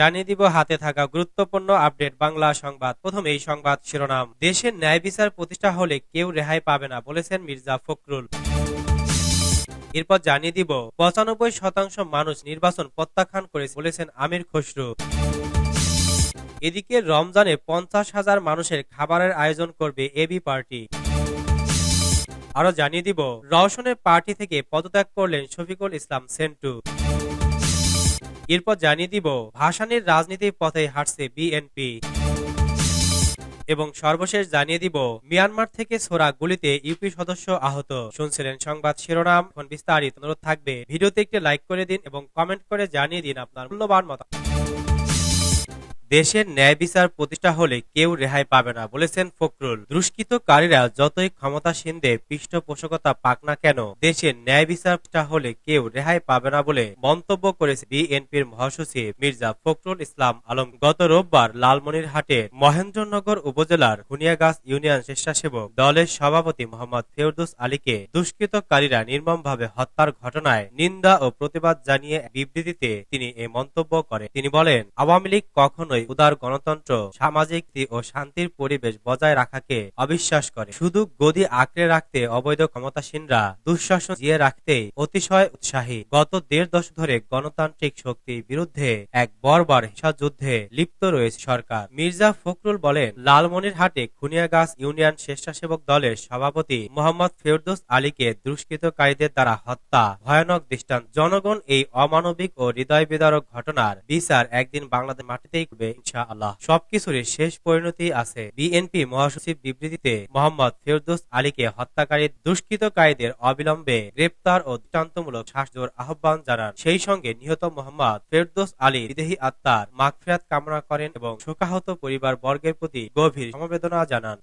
জানিয়ে দিব, হাতে থাকা গুরুত্বপূর্ণ আপডেট বাংলা সংবাদ। প্রথম এই সংবাদ শিরোনাম, দেশের ন্যায় বিচার প্রতিষ্ঠা হলে কেউ রেহাই পাবে না বলেছেন মির্জা ফখরুল। এরপর জানিয়ে দিব, পঁচানব্বই শতাংশ মানুষ নির্বাচন প্রত্যাখ্যান করেছে বলেছেন আমির খসরু। এদিকে রমজানে পঞ্চাশ হাজার মানুষের খাবারের আয়োজন করবে এবি পার্টি। আরও জানিয়ে দিব, রওশনের পার্টি থেকে পদত্যাগ করলেন শফিকুল ইসলাম সেন্টু। এরপর জানিয়ে দিব, ভাসানের রাজনীতির পথে হাঁটছে বিএনপি এবং সর্বশেষ জানিয়ে দিব, মিয়ানমার থেকে ছোড়া গুলিতে ইউপি সদস্য আহত। শুনছিলেন সংবাদ শিরোনাম বিস্তারিত অনুরোধ থাকবে। ভিডিওতে একটি লাইক করে দিন এবং কমেন্ট করে জানিয়ে দিন আপনার মূল্যবান মত দেশের ন্যায় বিচার প্রতিষ্ঠা হলে কেউ রেহাই পাবে না, বলেছেন ফখরুল। দুষ্কৃতকারীরা যতই ক্ষমতাসীনদের পৃষ্ঠপোষকতা পাক না কেন, দেশের ন্যায় বিচার প্রতিষ্ঠা হলে কেউ রেহাই পাবে না বলে মন্তব্য করেছে বিএনপির মহাসচিব মির্জা ফখরুল ইসলাম আলম। গত রোববার লালমনিরহাটের মহেন্দ্রনগর উপজেলার হুনিয়াগাছ ইউনিয়ন স্বেচ্ছাসেবক দলের সভাপতি মোহাম্মদ ফেরদুস আলীকে দুষ্কৃতকারীরা নির্মমভাবে হত্যার ঘটনায় নিন্দা ও প্রতিবাদ জানিয়ে বিবৃতিতে তিনি এ মন্তব্য করেন। তিনি বলেন, আওয়ামী লীগ কখনোই উদার গণতন্ত্র, সামাজিক ও শান্তির পরিবেশ বজায় রাখাকে অবিশ্বাস করে। শুধু গদি আঁকড়ে রাখতে অবৈধ ক্ষমতাসীনরা দুঃশাসন জিয়ে রাখতে অতিশয় উৎসাহী। গত দেড় দশক ধরে গণতান্ত্রিক শক্তির বিরুদ্ধে এক বর্বর হিংসা যুদ্ধে লিপ্ত রয়েছে সরকার। মির্জা ফখরুল বলেন, লালমনিরহাটে খুনিয়াগাছ ইউনিয়ন স্বেচ্ছাসেবক দলের সভাপতি মোহাম্মদ ফেরদৌস আলীকে দুষ্কৃতকারীদের দ্বারা হত্যা। ভয়ানক দৃষ্টান্ত। জনগণ এই অমানবিক ও হৃদয় বিদারক ঘটনার বিচার একদিন বাংলাদেশ মাটিতেই করবে। ইনশা আল্লাহ সবকিছুর শেষ পরিণতি আছে। বিএনপি মহাসচিব বিবৃতিতে মোহাম্মদ ফেরদোস আলীকে হত্যাকারী দুষ্কৃতকারীদের অবিলম্বে গ্রেপ্তার ও দৃষ্টান্তমূলক শাসজোর আহ্বান জানান। সেই সঙ্গে নিহত মোহাম্মদ ফেরদোস আলী বিদেহী আত্মার মাগফিরাত কামনা করেন এবং শোকাহত পরিবার বর্গের প্রতি গভীর সমবেদনা জানান।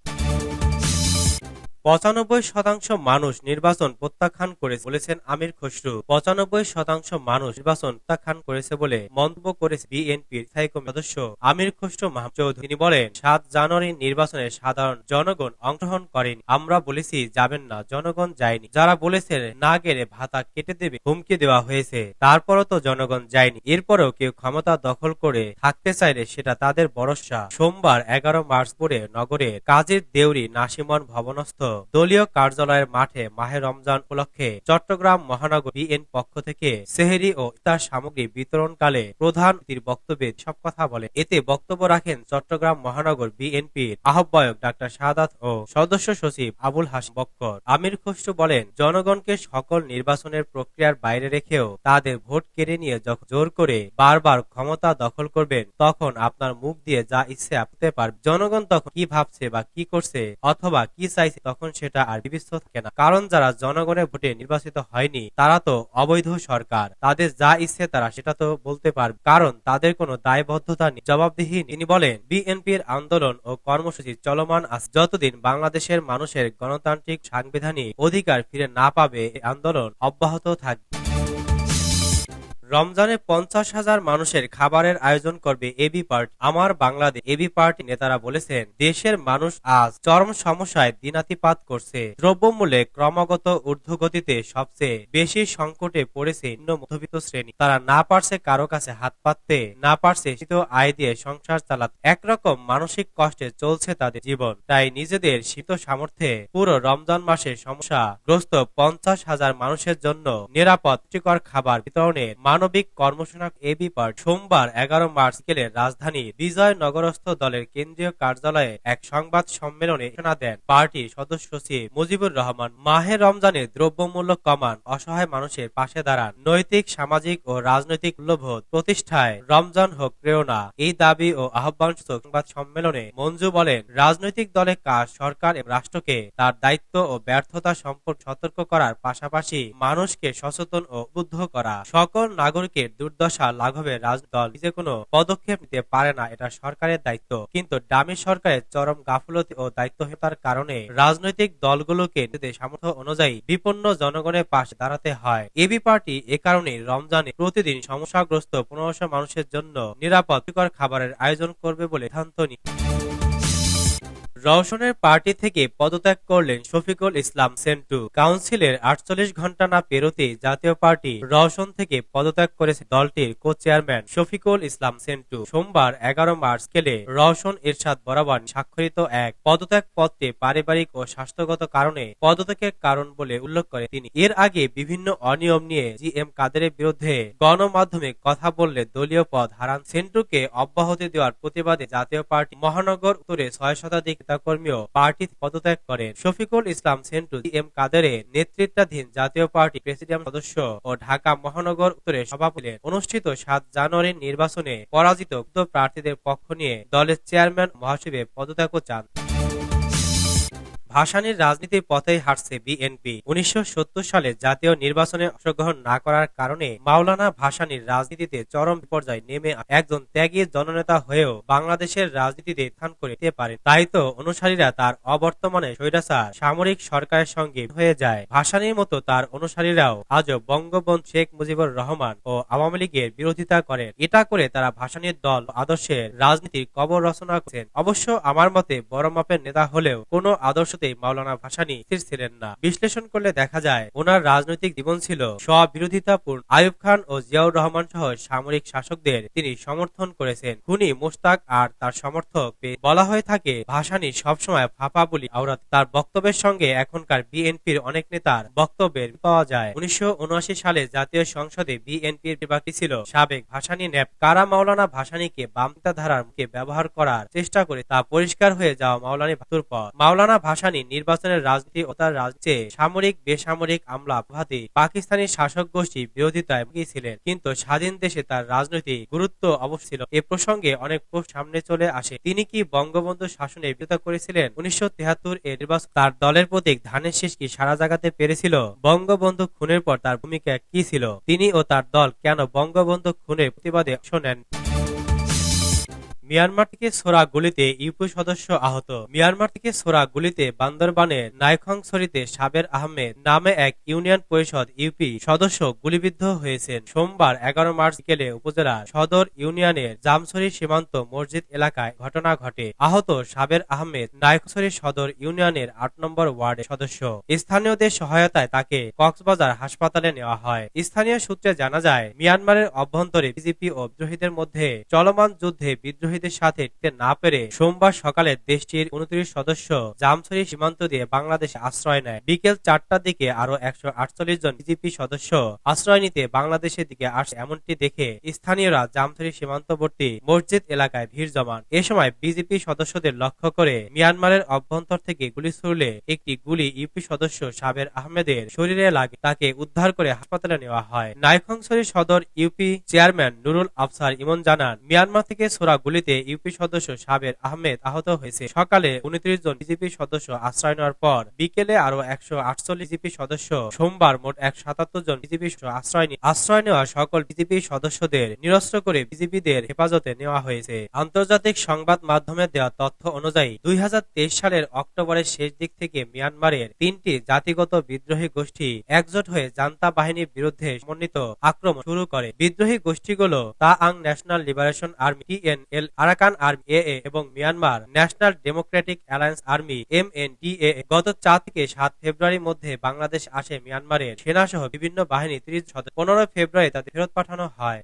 পঁচানব্বই শতাংশ মানুষ নির্বাচন প্রত্যাখ্যান করেছে বলেছেন আমির খসরু। পঁচানব্বই শতাংশ মানুষ নির্বাচন প্রত্যাখ্যান করেছে বলে মন্তব্য করেছে বিএনপির স্থায়ী কমিটির সদস্য আমির খসরু মাহমুদ চৌধুরী। তিনি বলেন, সাত জানুয়ারি নির্বাচনে সাধারণ জনগণ অংশগ্রহণ করেনি। আমরা বলেছি, যাবেন না, জনগণ যায়নি। যারা বলেছেন, না গেলে ভাতা কেটে দেবে, হুমকি দেওয়া হয়েছে। তারপরও তো জনগণ যায়নি। এরপরেও কেউ ক্ষমতা দখল করে থাকতে চাইলে সেটা তাদের ভরসা। সোমবার এগারো মার্চ পরে নগরের কাজের দেউরি নাসিমন ভবনস্থ দলীয় কার্যালয়ের মাঠে মাহে রমজান উপলক্ষে চট্টগ্রাম মহানগর বিএন পক্ষ থেকে সেহেরি ও ইফতার সামগ্রী বিতরণকালে প্রধান অতিথির বক্তব্যে সব কথা বলেন। এতে বক্তব্য রাখেন চট্টগ্রাম মহানগর বিএনপির আহ্বায়ক ডাক্তার শাহাদাত ও সদস্য সচিব আবুল হাসিম বক্কর। আমির খসরু বলেন, জনগণকে সকল নির্বাচনের প্রক্রিয়ার বাইরে রেখেও তাদের ভোট কেড়ে নিয়ে যখন জোর করে বারবার ক্ষমতা দখল করবেন, তখন আপনার মুখ দিয়ে যা ইচ্ছে আপতে পারবে জনগণ তখন কি ভাবছে বা কি করছে অথবা কি চাইছে তখন সেটা আর বিবেচিত থাকে না। কারণ যারা জনগণের ভোটে নির্বাচিত হয়নি, তারা তো অবৈধ সরকার। তাদের যা ইচ্ছে তারা সেটা তো বলতে পারবে। কারণ তাদের কোনো দায়বদ্ধতা নেই। জবাবদিহি তিনি বলেন, বিএনপির আন্দোলন ও কর্মসূচি চলমান আছে। যতদিন বাংলাদেশের মানুষের গণতান্ত্রিক সাংবিধানিক অধিকার ফিরে না পাবে আন্দোলন অব্যাহত থাকবে। রমজানে পঞ্চাশ হাজার মানুষের খাবারের আয়োজন করবে এবি পার্টি। আমার বাংলাদেশ এবি পার্টি নেতারা বলেছেন, দেশের মানুষ আজ চরম সমস্যায় দিনাতিপাত করছে। দ্রব্যমূল্যে ক্রমাগত ঊর্ধ্বগতিতে সবচেয়ে বেশি সংকটে পড়েছে নিম্ন মধ্যবিত্ত শ্রেণি। তারা না পারছে কারও কাছে হাত পাততে, না পারছে শীত আয় দিয়ে সংসার চালাতে। একরকম মানসিক কষ্টে চলছে তাদের জীবন। তাই নিজেদের শীত সামর্থ্যে পুরো রমজান মাসে সমস্যা গ্রস্ত পঞ্চাশ হাজার মানুষের জন্য নিরাপদ পুষ্টিকর খাবার বিতরণের মানবিক কর্মসূচনা এবি পার্ট সোমবার এগারো মার্চ বিকেলে রাজধানীর বিজয়নগরস্থ দলের কেন্দ্রীয় কার্যালয়ে এক সংবাদ সম্মেলনে ঘোষণা দেন পার্টির সদস্য সচিব মুজিবুর রহমান। মাহে রমজানে দ্রব্যমূল্য কমান, অসহায় মানুষের পাশে দাঁড়ান, নৈতিক, সামাজিক ও রাজনৈতিক মূল্যবোধ প্রতিষ্ঠায় রমজান হোক প্রেরণা। এই দাবি ও আহ্বান সংবাদ সম্মেলনে মঞ্জু বলেন, রাজনৈতিক দলের কাজ, সরকার এবং রাষ্ট্রকে তার দায়িত্ব ও ব্যর্থতা সম্পর্কে সতর্ক করার পাশাপাশি মানুষকে সচেতন ও উদ্বুদ্ধ করা। সকল নাগরিকের দুর্দশা লাঘবে রাজদল। নিজে কোনো পদক্ষেপ নিতে পারে না, এটা সরকারের দায়িত্ব। কিন্তু ডামি সরকারের চরম গাফলতি ও দায়িত্বহীনতার কারণে রাজনৈতিক দলগুলোকে নিজেদের সামর্থ্য অনুযায়ী বিপন্ন জনগণের পাশে দাঁড়াতে হয়। এবি পার্টি এ কারণে রমজানে প্রতিদিন সমস্যাগ্রস্ত পনেরোশো মানুষের জন্য নিরাপদ খাবারের আয়োজন করবে বলে সিদ্ধান্ত নিয়ে রওশনের পার্টি থেকে পদত্যাগ করলেন শফিকুল ইসলাম সেন্টু। কাউন্সিলের আটচল্লিশ ঘণ্টা না পেরোতেই জাতীয় পার্টি রওশন থেকে পদত্যাগ করেছে দলটির কো চেয়ারম্যান শফিকুল ইসলাম সেন্টু। সোমবার এগারো মার্চ কেলে রওশন এরশাদ বরাবর স্বাক্ষরিত এক পদত্যাগ পত্রে পারিবারিক ও স্বাস্থ্যগত কারণে পদত্যাগের কারণ বলে উল্লেখ করে তিনি। এর আগে বিভিন্ন অনিয়ম নিয়ে জি এম কাদেরের বিরুদ্ধে গণমাধ্যমে কথা বললে দলীয় পদ হারান। সেন্টুকে অব্যাহতি দেওয়ার প্রতিবাদে জাতীয় পার্টি মহানগর উত্তরে ছয় শতাধিক নেতাকর্মীও পার্টি পদত্যাগ করেন। শফিকুল ইসলাম সেন্টু এম কাদেরের নেতৃত্বাধীন জাতীয় পার্টি প্রেসিডিয়াম সদস্য ও ঢাকা মহানগর উত্তরে সভাপতি অনুষ্ঠিত সাত জানুয়ারির নির্বাচনে পরাজিত প্রার্থীদের পক্ষ নিয়ে দলের চেয়ারম্যান মহাসচিবে পদত্যাগও চান। ভাসানীর রাজনীতির পথেই হাঁটছে বিএনপি উনিশশো সত্তর সালে জাতীয় নির্বাচনে অংশগ্রহণ না করার কারণে মাওলানা ভাসানীর রাজনীতিতে চরম বিপর্যয় নেমে একজন ত্যাগী জননেতা হয়েও বাংলাদেশের রাজনীতিতে স্থান করে দিতে পারেন। তাই তো অনুসারীরা তার অবর্তমানে স্বৈরাচার সামরিক সরকারের সঙ্গে হয়ে যায়। ভাসানীর মতো তার অনুসারীরাও আজও বঙ্গবন্ধু শেখ মুজিবুর রহমান ও আওয়ামী লীগের বিরোধিতা করেন। এটা করে তারা ভাসানীর দল আদর্শের রাজনীতির কবর রচনা করছেন। অবশ্য আমার মতে বড় মাপের নেতা হলেও কোনো আদর্শতে মাওলানা ভাসানী স্থির ছিলেন না। বিশ্লেষণ করলে দেখা যায়, ওনার রাজনৈতিক জীবন ছিল স্ববিরোধিতাপূর্ণ। আয়ুব খান ও জিয়াউর রহমান সহ সামরিক শাসকদের তিনি সমর্থন করেছেন। খুনি মোস্তাক আর তার সমর্থক বলা হয়ে থাকে, ভাসানী সবসময় ফাঁপা বলি আওরাত। তার বক্তব্যের সঙ্গে এখনকার বিএনপির অনেক নেতার বক্তব্যের পাওয়া যায়। উনিশশো উনআশি সালে জাতীয় সংসদে বিএনপির বিভাগটি ছিল সাবেক ভাসানি ন্যাপ কারা মাওলানা ভাসানীকে বামতা ধারার মুখে ব্যবহার করার চেষ্টা করে তা পরিষ্কার হয়ে যাওয়া মাওলানি ভাতুর পর। মাওলানা ভাসানী নির্বাচনের রাজনীতি ও তার রাজ্যে সামরিক, বেসামরিক আমলা ভাতে পাকিস্তানি শাসক গোষ্ঠী বিরোধিতায় ছিলেন কিন্তু স্বাধীন দেশে তার রাজনৈতিক গুরুত্ব অবশ্য ছিল। এ প্রসঙ্গে অনেক সামনে চলে আসে। তিনি কি বঙ্গবন্ধু শাসনে বিরোধিতা করেছিলেন? উনিশশো এর নির্বাচন তার দলের প্রতীক ধানের শেষ কি সারা জাগাতে পেরেছিল? বঙ্গবন্ধু খুনের পর তার ভূমিকা কি ছিল? তিনি ও তার দল কেন বঙ্গবন্ধু খুনের প্রতিবাদে অংশ নেন? মিয়ানমার থেকে সোরা গুলিতে ইউপি সদস্য আহত। মিয়ানমার থেকে সোরা গুলিতে বান্দরবানের নাইখংছড়িতে সাবের আহমেদ নামে এক ইউনিয়ন পরিষদ ইউপি সদস্য গুলিবিদ্ধ হয়েছেন। সোমবার এগারো মার্চ বিকেলে উপজেলার সদর ইউনিয়নের জামছড়ি সীমান্ত মসজিদ এলাকায় ঘটনা ঘটে। আহত সাবের আহমেদ নাইখংছড়ি সদর ইউনিয়নের আট নম্বর ওয়ার্ডের সদস্য। স্থানীয়দের সহায়তায় তাকে কক্সবাজার হাসপাতালে নেওয়া হয়। স্থানীয় সূত্রে জানা যায়, মিয়ানমারের অভ্যন্তরে বিজেপি ও বিদ্রোহীদের মধ্যে চলমান যুদ্ধে বিদ্রোহী বিদ্রোহীদের সাথে টিকতে না পেরে সোমবার সকালে দেশটির উনত্রিশ সদস্য জামছড়ি সীমান্ত দিয়ে বাংলাদেশে আশ্রয় নেয়। বিকেল চারটার দিকে আরও একশো আটচল্লিশ জন বিজেপি সদস্য আশ্রয় নিতে বাংলাদেশের দিকে আসে, এমনটি দেখে স্থানীয়রা জামছড়ি সীমান্তবর্তী মসজিদ এলাকায় ভিড় জমান। এ সময় বিজেপি সদস্যদের লক্ষ্য করে মিয়ানমারের অভ্যন্তর থেকে গুলি ছুড়লে একটি গুলি ইউপি সদস্য সাবের আহমেদের শরীরে লাগে, তাকে উদ্ধার করে হাসপাতালে নেওয়া হয়। নাইখংছড়ি সদর ইউপি চেয়ারম্যান নুরুল আফসার ইমন জানান, মিয়ানমার থেকে ছোড়া গুলিতে গুলিতে ইউপি সদস্য সাবের আহমেদ আহত হয়েছে। সকালে উনত্রিশ জন বিজেপি সদস্য আশ্রয় নেওয়ার পর বিকেলে আরও একশো আটচল্লিশ বিজেপি সদস্য, সোমবার মোট এক সাতাত্তর জন বিজেপি আশ্রয় আশ্রয় নেওয়া সকল বিজেপি সদস্যদের নিরস্ত্র করে বিজেপিদের হেফাজতে নেওয়া হয়েছে। আন্তর্জাতিক সংবাদ মাধ্যমে দেওয়া তথ্য অনুযায়ী দুই হাজার তেইশ সালের অক্টোবরের শেষ দিক থেকে মিয়ানমারের তিনটি জাতিগত বিদ্রোহী গোষ্ঠী একজোট হয়ে জান্তা বাহিনীর বিরুদ্ধে সমন্বিত আক্রমণ শুরু করে। বিদ্রোহী গোষ্ঠীগুলো তা আং national liberation army TNL Arakan army, এ এবং Myanmar national democratic alliance army, M N D A গত চার থেকে সাত ফেব্রুয়ারির মধ্যে বাংলাদেশ আসে মিয়ানমারের সেনাসহ বিভিন্ন বাহিনী ত্রিশ পনেরো ফেব্রুয়ারি তাদের ফেরত পাঠানো হয়।